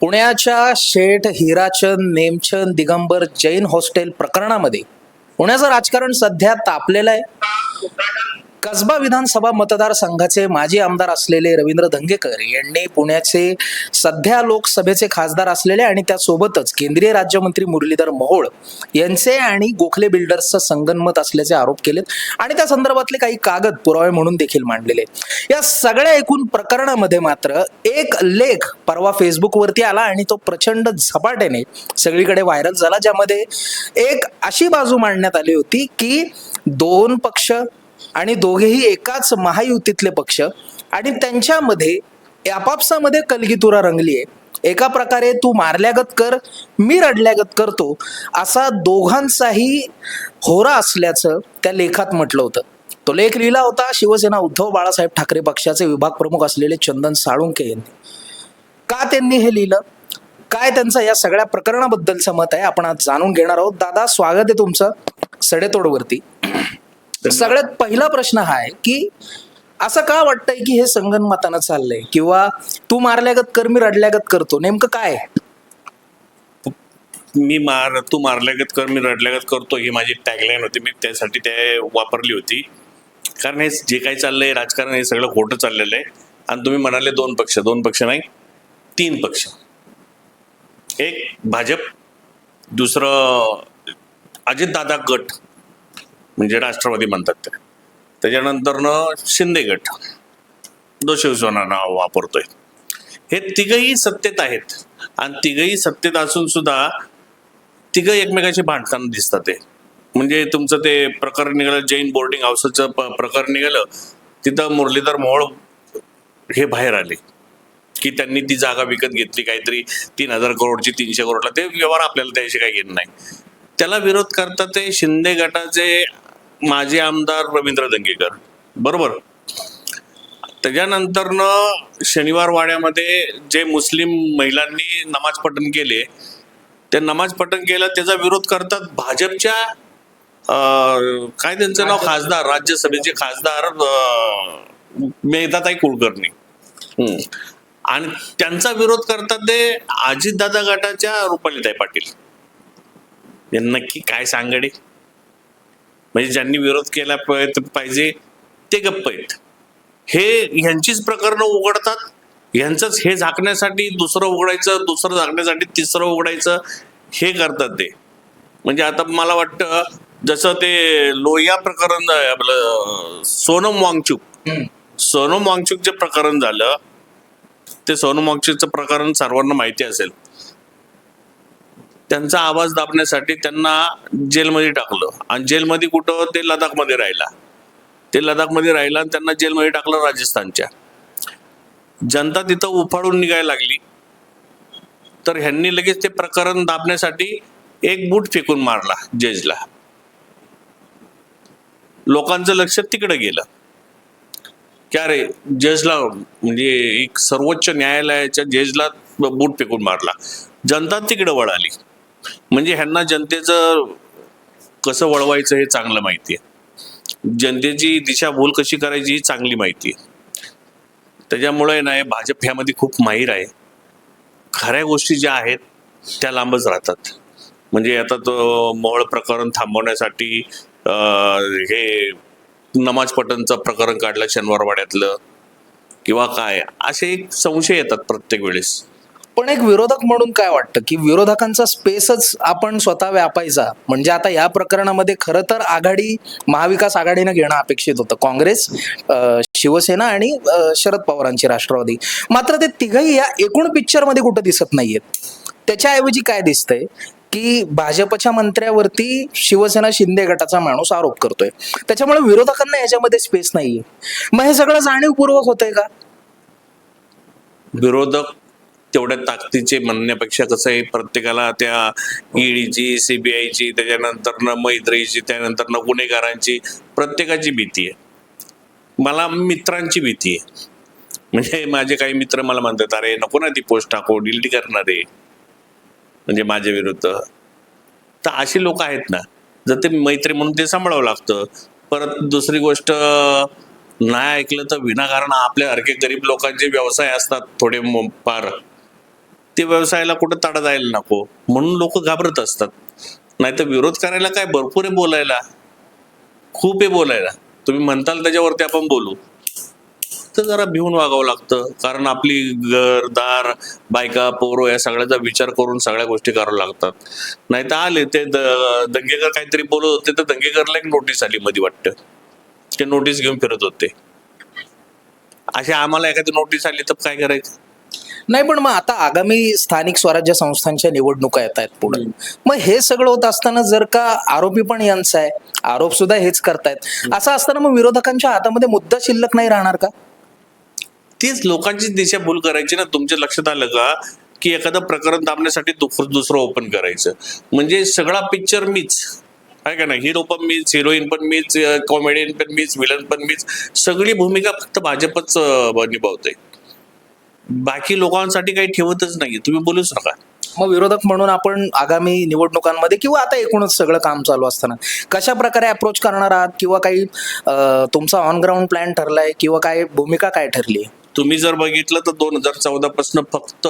पुण्याच्या शेठ हिराचंद नेमचंद दिगंबर जैन हॉस्टेल प्रकरणामध्ये पुण्याचं राजकारण सध्या तापलेलं आहे. कसबा विधानसभा मतदारसंघाचे माजी आमदार असलेले रवींद्र धंगेकर यांनी पुण्याचे सध्या लोकसभेचे खासदार असलेले आणि त्यासोबतच केंद्रीय राज्यमंत्री मुरलीधर मोहोळ यांचे आणि गोखले बिल्डर्सचं संगनमत असल्याचे आरोप केलेत आणि त्या संदर्भातले काही कागद पुरावे म्हणून देखील मांडलेले या सगळ्या एकूण प्रकरणामध्ये मात्र एक लेख परवा फेसबुकवरती आला आणि तो प्रचंड झपाट्याने सगळीकडे व्हायरल झाला ज्यामध्ये एक अशी बाजू मांडण्यात आली होती की दोन पक्ष आणि दोघेही एकाच महायुतीतले पक्ष. आणि त्यांच्यामध्ये आपापसामध्ये कलगीतुरा रंगली आहे एका प्रकारे तू मारल्यागत कर मी रडल्यागत करतो असा दोघांचाही होरा असल्याचं त्या लेखात म्हटलं होतं. तो लेख लिहिला होता शिवसेना उद्धव बाळासाहेब ठाकरे पक्षाचे विभाग प्रमुख असलेले चंदन साळुंके यांनी. का त्यांनी हे लिहिलं? काय त्यांचं या सगळ्या प्रकरणाबद्दलचं मत आहे? आपण आज जाणून घेणार आहोत. दादा स्वागत आहे तुमचं सडेतोडवरती. सगळ्यात पहिला प्रश्न हा आहे की असं का वाटतंय की हे संगनमतानं चाललंय? किंवा तू मारल्यागत कर मी रडल्यागत करतो. नेमकं काय आहे? मी मार तू मारल्यागत कर मी रडल्यागत करतो ही माझी टॅगलाईन होती. मी त्यासाठी ते वापरली होती. कारण हे जे काही चाललंय राजकारण हे सगळं खोटं चाललेलं आहे. आणि तुम्ही म्हणाले दोन पक्ष. दोन पक्ष नाही तीन पक्ष. एक भाजप दुसरं अजितदादा गट. म्हणजे राष्ट्रवादी म्हणतात ते. त्याच्यानंतरनं शिंदे गट जो शिवसेना नाव वापरतोय. हे तिघही सत्तेत आहेत. आणि तिघही सत्तेत असून सुद्धा तिघ एकमेकाशी भांडताना दिसतात ते. म्हणजे तुमचं ते प्रकरण निघालं जैन बोर्डिंग हाऊसचं प- प्रकरण निघालं तिथं मुरलीधर मोहोळ हे बाहेर आले. की त्यांनी ती जागा विकत घेतली काहीतरी तीन हजार करोडची तीनशे करोडला. ते व्यवहार आपल्याला त्याशी काही घेत नाही. त्याला विरोध करता ते शिंदे गटाचे माजी आमदार रवींद्र दंगेकर. बरोबर? त्याच्यानंतरनं शनिवार वाड्यामध्ये जे मुस्लिम महिलांनी नमाज पठण केले ते नमाज पठण केलं त्याचा विरोध करतात भाजपच्या काय त्यांचं नाव? खासदार राज्यसभेचे खासदार अं, मेघदाताई कुलकर्णी. आणि त्यांचा विरोध करतात ते अजितदादा गटाच्या रुपालीताई पाटील. नक्की काय सांगडे? म्हणजे ज्यांनी विरोध केला पाहिजे ते गप्प आहेत. हे ह्यांचीच प्रकरणं उघडतात. ह्यांचंच हे झाकण्यासाठी दुसरं उघडायचं दुसरं झाकण्यासाठी तिसरं उघडायचं हे करतात ते. म्हणजे आता मला वाटतं जसं ते लोहिया प्रकरण आपलं सोनम वांगचूक. सोनम वांगचूक जे प्रकरण झालं ते सोनम वांगचूकचं प्रकरण सर्वांना माहिती असेल. त्यांचा आवाज दाबण्यासाठी त्यांना जेलमध्ये टाकलं. आणि जेलमध्ये कुठं? ते लडाखमध्ये राहिला. ते लडाखमध्ये राहिला आणि त्यांना जेलमध्ये टाकलं राजस्थानच्या. जनता तिथं उफाडून निघायला लागली. तर ह्यांनी लगेच ते प्रकरण दाबण्यासाठी एक बूट फेकून मारला जजला. लोकांचं लक्ष तिकडे गेलं. की अरे जजला म्हणजे एक सर्वोच्च न्यायालयाच्या जजला बूट फेकून मारला. जनता तिकडे वळाली. म्हणजे ह्यांना जनतेचं कसं वळवायचं हे चांगलं माहिती आहे. जनतेची दिशाभूल कशी करायची ही चांगली माहिती आहे. त्याच्यामुळे ना हे भाजप ह्यामध्ये खूप माहीर आहे. खऱ्या गोष्टी ज्या आहेत त्या लांबच राहतात. म्हणजे आता तो मोहळ प्रकरण थांबवण्यासाठी हे नमाज पठणचं प्रकरण काढलं शनिवारवाड्यातलं किंवा काय असे एक संशय येतात प्रत्येक वेळेस. पण एक विरोधक म्हणून काय वाटतं? की विरोधकांचा स्पेसच आपण स्वतः व्यापायचा. म्हणजे आता या प्रकरणामध्ये खरं तर आघाडी महाविकास आघाडीनं घेणं अपेक्षित होतं. काँग्रेस शिवसेना आणि शरद पवारांची राष्ट्रवादी. मात्र ते तिघही या एकूण पिक्चरमध्ये कुठं दिसत नाहीयेत. त्याच्याऐवजी काय दिसतंय? की भाजपच्या मंत्र्यावरती शिवसेना शिंदे गटाचा माणूस आरोप करतोय. त्याच्यामुळे विरोधकांना याच्यामध्ये स्पेस नाहीये. मग हे सगळं जाणीवपूर्वक होतंय का? विरोधक तेवढ्या ताकदीचे म्हणण्यापेक्षा कसं आहे प्रत्येकाला त्या ईडीची सीबीआयची त्याच्यानंतरनं मैत्रीची त्यानंतरनं गुन्हेगारांची प्रत्येकाची भीती आहे. मला मित्रांची भीती आहे. म्हणजे माझे काही मित्र मला म्हणतात अरे नको ना ती पोस्ट टाको डिलीट करणार आहे. म्हणजे माझ्या विरुद्ध. तर अशी लोक आहेत ना जर ते मैत्री म्हणून ते सांभाळावं लागतं. परत दुसरी गोष्ट नाही ऐकलं तर विनाकारण आपल्यासारखे गरीब लोकांचे व्यवसाय असतात थोडे फार. ते व्यवसायाला कुठं तडा जायला नको. म्हणून लोक घाबरत असतात. नाही तर विरोध करायला काय? भरपूर आहे बोलायला. खूप आहे बोलायला. तुम्ही म्हणताल त्याच्यावरती आपण बोलू. तर जरा भिवून वागावं लागतं. कारण आपली घर दार बायका पोरं या सगळ्याचा विचार करून सगळ्या गोष्टी कराव्या लागतात. नाही तर आले ते द- दंगेकर काहीतरी बोलत होते तर दंगेकरला एक नोटीस आली मध्ये वाटतं. ते नोटीस घेऊन फिरत होते. अशी आम्हाला एखादी नोटीस आली तर काय करायचं? नाही पण मग आता आगामी स्थानिक स्वराज्य संस्थांच्या निवडणुका येत आहेत पुढे. मग हे सगळं होत असताना जर का आरोपी पण यांचा आहे आरोप सुद्धा हेच करतायत. असं असताना मग विरोधकांच्या हातामध्ये मुद्दा शिल्लक नाही राहणार का? तीच लोकांची दिशाभूल करायची ना. तुमच्या लक्षात आलं का? की एखादं प्रकरण दाबण्यासाठी दुसरं दुसरं ओपन करायचं. म्हणजे सगळा पिक्चर मीच. आहे का ना हिरो पण मीच हिरोईन पण मीच कॉमेडियन पण मीच विलन पण मीच. सगळी भूमिका फक्त भाजपच निभावते बाकी लोकांसाठी काही ठेवतच नाही तुम्ही बोलूच नका मग विरोधक म्हणून आपण आगामी निवडणुकांमध्ये किंवा आता एकूणच सगळं काम चालू असताना कशा प्रकारे अप्रोच करणार आहात? किंवा काही तुमचा ऑन ग्राउंड प्लॅन ठरलाय किंवा काय भूमिका काय ठरली? आहे तुम्ही जर बघितलं तर दोन हजार चौदा पासून फक्त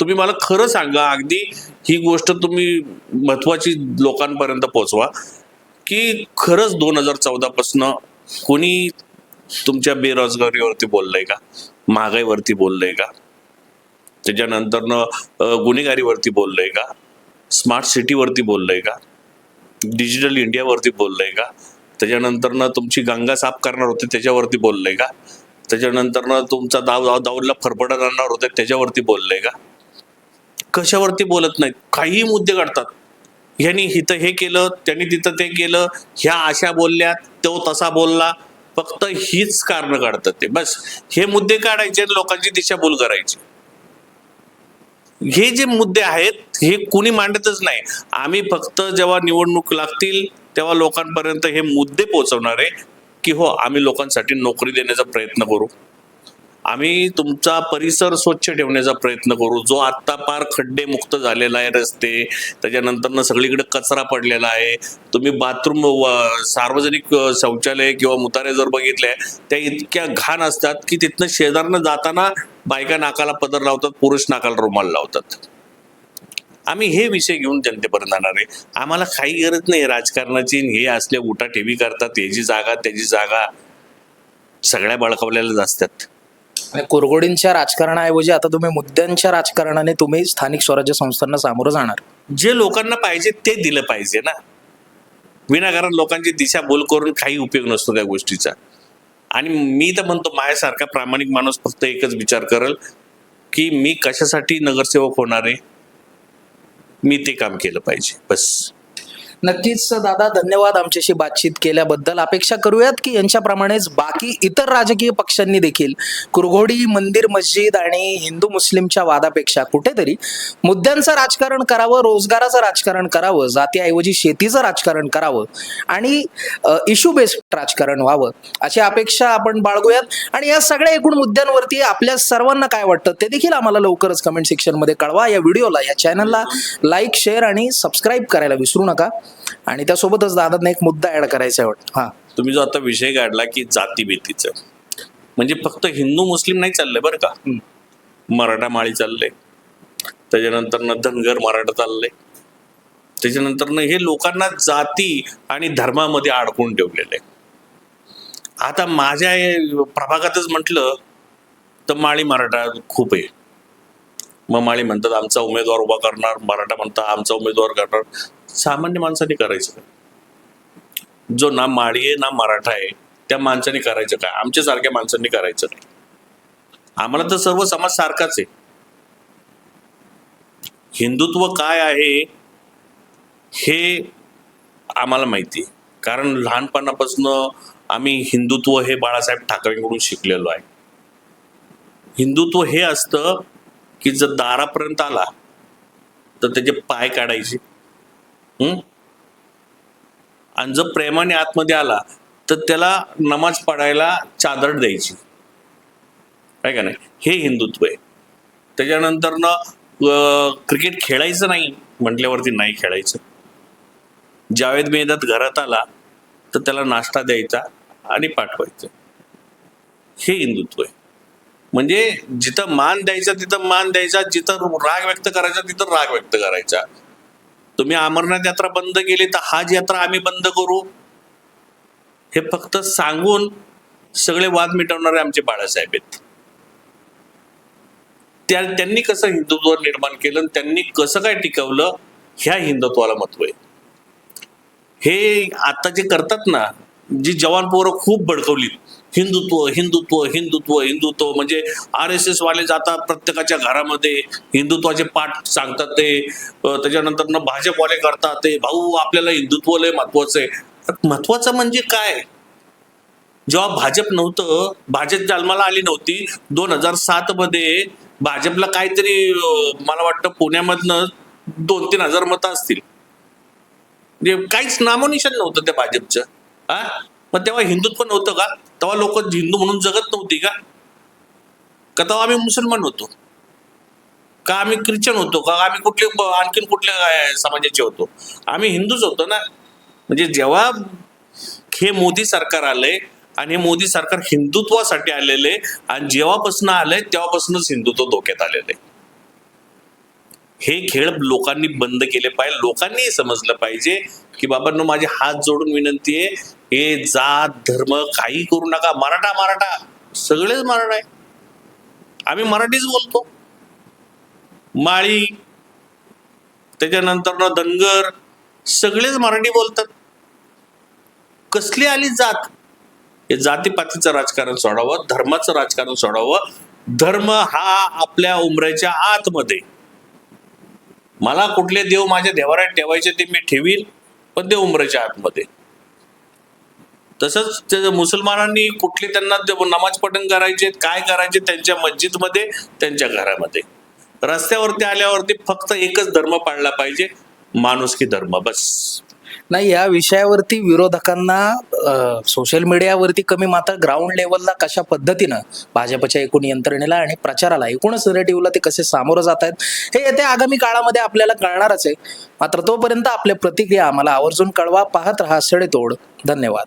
तुम्ही मला खरं सांगा अगदी ही गोष्ट तुम्ही महत्वाची लोकांपर्यंत पोहोचवा की खरंच दोन हजार चौदा पासून कोणी तुमच्या बेरोजगारीवरती बोललंय का? महागाईवरती बोललंय का? त्याच्यानंतरनं गुन्हेगारीवरती बोललंय का? स्मार्ट सिटीवरती बोललंय का? डिजिटल इंडियावरती बोललंय का? त्याच्यानंतरनं तुमची गंगा साफ करणार होते त्याच्यावरती बोललंय का? त्याच्यानंतरनं तुमचा दाव दाव दाऊदला फरफडा आणणार होते त्याच्यावरती बोललंय का? कशावरती बोलत नाहीत? काहीही मुद्दे काढतात ह्यांनी इथं हे केलं त्यांनी तिथं ते केलं ह्या अशा बोलल्या तो तसा बोलला. फक्त हीच कारण काढतात ते. बस हे मुद्दे काढायचे आणि लोकांची दिशाभूल करायची. हे जे मुद्दे आहेत हे कुणी मांडतच नाही. आम्ही फक्त जेव्हा निवडणूक लागतील तेव्हा लोकांपर्यंत हे मुद्दे पोहोचवणार आहे की हो आम्ही लोकांसाठी नोकरी देण्याचा प्रयत्न करू. आम्ही तुमचा परिसर स्वच्छ ठेवण्याचा प्रयत्न करू. जो आत्ता पार खड्डे मुक्त झालेला आहे रस्ते त्याच्यानंतर सगळीकडे कचरा पडलेला आहे. तुम्ही बाथरूम सार्वजनिक शौचालय किंवा मुतारे जर बघितले त्या इतक्या घाण असतात की तिथनं शेजारनं जाताना बायका नाकाला पदर लावतात पुरुष नाकाला रुमाल लावतात. आम्ही हे विषय घेऊन जनतेपर्यंत आणणार आहे. आम्हाला काही गरज नाही राजकारणाची हे असले उठा ठेवी करतात याची जागा त्याची जागा सगळ्या बळकावलेल्याच असतात. आणि कुरगोडींच्या राजकारणाऐवजी आता तुम्ही मुद्द्यांच्या राजकारणाने तुम्ही स्थानिक स्वराज्य संस्थांना सामोरं जाणार. जे लोकांना पाहिजे ते दिलं पाहिजे ना. विनाकारण लोकांची दिशा बोल करून काही उपयोग नसतो त्या गोष्टीचा. आणि मी तर म्हणतो माझ्यासारखा प्रामाणिक माणूस फक्त एकच विचार करल की मी कशासाठी नगरसेवक होणार आहे? मी ते काम केलं पाहिजे. बस. नक्कीच दादा धन्यवाद आमच्याशी बातचीत केल्याबद्दल. अपेक्षा करूयात की यांच्याप्रमाणेच बाकी इतर राजकीय पक्षांनी देखील कुरघोडी मंदिर मस्जिद आणि हिंदू मुस्लिमच्या वादापेक्षा कुठेतरी मुद्द्यांचं राजकारण करावं रोजगाराचं राजकारण करावं जातीऐवजी शेतीचं राजकारण करावं आणि इश्यू बेस्ड राजकारण व्हावं अशी अपेक्षा आपण बाळगूयात. आणि या सगळ्या एकूण मुद्द्यांवरती आपल्या सर्वांना काय वाटतं ते देखील आम्हाला लवकरच कमेंट सेक्शनमध्ये कळवा. या व्हिडिओला या चॅनलला लाईक शेअर आणि सबस्क्राईब करायला विसरू नका. आणि त्यासोबतच दादांना एक मुद्दा ऍड करायचा आहे वाटतं. हा. तुम्ही जो आता विषय काढला की जातीभीतीचं म्हणजे फक्त हिंदू मुस्लिम नाही चाललंय बरं का. मराठा माळी चाललंय. त्याच्यानंतर धनगर मराठा चाललंय. त्याच्यानंतर हे लोकांना जाती आणि धर्मामध्ये अडकून ठेवलेलं आहे. आता माझ्या प्रभागातच म्हटलं तर माळी मराठा खूप आहे. मग माळी म्हणतात आमचा उमेदवार उभा करणार. मराठा म्हणतात आमचा उमेदवार करणार. सामान्य माणसाने करायचं काय? जो ना माळी आहे ना मराठा आहे त्या माणसाने करायचं काय? आमच्या सारख्या माणसांनी करायचं काय आम्हाला तर सर्व समाज सारखाच आहे. हिंदुत्व काय आहे हे आम्हाला माहिती आहे. कारण लहानपणापासून आम्ही हिंदुत्व हे बाळासाहेब ठाकरेंकडून शिकलेलो आहे. हिंदुत्व हे असतं की जर दारापर्यंत आला तर त्याचे पाय काढायचे. आणि जर प्रेमाने आतमध्ये आला तर त्याला नमाज पडायला चादर द्यायची. आहे का नाही? हे हिंदुत्व आहे. त्याच्यानंतर ना क्रिकेट खेळायचं नाही म्हटल्यावरती नाही खेळायचं. जावेद मेहदात घरात आला तर त्याला नाश्ता द्यायचा आणि पाठवायचं. हे हिंदुत्व आहे. म्हणजे जिथं मान द्यायचा तिथं मान द्यायचा जिथं राग व्यक्त करायचा तिथं राग व्यक्त करायचा. तुम्ही अमरनाथ यात्रा बंद केली तर हाज यात्रा आम्ही बंद करू? हे फक्त सांगून सगळे वाद मिटवणारे आमचे बाळासाहेब आहेत. त्या त्यांनी कसं हिंदुत्व निर्माण केलं आणि त्यांनी कसं काय टिकवलं ह्या हिंदुत्वाला महत्त्व आहे. हे आता जे करतात ना जी जवान पोरं खूप भडकवली हिंदुत्व हिंदुत्व हिंदुत्व हिंदुत्व म्हणजे आर एस एस वाले जातात प्रत्येकाच्या घरामध्ये. हिंदुत्वाचे पाठ सांगतात ते. त्याच्यानंतर ना भाजपवाले करतात ते. भाऊ आपल्याला हिंदुत्व लय महत्वाचं आहे. महत्वाचं म्हणजे काय? जेव्हा भाजप नव्हतं भाजप जन्माला आली नव्हती दोन हजार सात मध्ये भाजपला काहीतरी मला वाटतं पुण्यामधनं दोन तीन हजार मतं असतील. म्हणजे काहीच नामोनिशान नव्हतं त्या भाजपचं. हा मग तेव्हा हिंदुत्व नव्हतं का? तेव्हा लोक हिंदू म्हणून जगत नव्हती का? का तेव्हा आम्ही मुसलमान होतो? का आम्ही ख्रिश्चन होतो? का आम्ही कुठले आणखीन कुठल्या समाजाचे होतो? आम्ही हिंदूच होतो ना. म्हणजे जेव्हा हे मोदी सरकार आलंय आणि हे मोदी सरकार हिंदुत्वासाठी आलेले आणि जेव्हापासून आलंय तेव्हापासूनच हिंदुत्व धोक्यात आलेले. हे खेळ लोकांनी बंद केले पाहिजे. लोकांनी समजलं पाहिजे की बाबांनो माझे हात जोडून विनंती आहे हे जात धर्म काही करू नका. मराठा मराठा. सगळेच मराठा आहे आम्ही मराठीच बोलतो. माळी त्याच्यानंतर धनगर सगळेच मराठी बोलतात. कसली आली जात? हे जातीपातीचं राजकारण सोडावं धर्माचं राजकारण सोडावं. धर्म हा आपल्या उमऱ्याच्या आतमध्ये. मला कुठले देव माझ्या देवाऱ्यात ठेवायचे ते मी ठेवीन पण ते उमऱ्याच्या आतमध्ये. तसंच ते मुसलमानांनी कुठले त्यांना नमाज पठण करायचे काय करायचे त्यांच्या मस्जिदमध्ये त्यांच्या घरामध्ये. रस्त्यावरती आल्यावरती फक्त एकच धर्म पाळला पाहिजे माणुसकी धर्म बस. नाही या विषयावरती विरोधकांना सोशल मीडियावरती कमी मात्र ग्राउंड लेवलला कशा पद्धतीनं भाजपच्या एकूण यंत्रणेला आणि प्रचाराला एकूणच नेरेटिव्हला ते कसे सामोरं जात आहेत हे येत्या आगामी काळामध्ये आपल्याला कळणारच आहे. मात्र तोपर्यंत आपल्या प्रतिक्रिया आम्हाला आवर्जून कळवा पाहत राहा सडेतोड. धन्यवाद.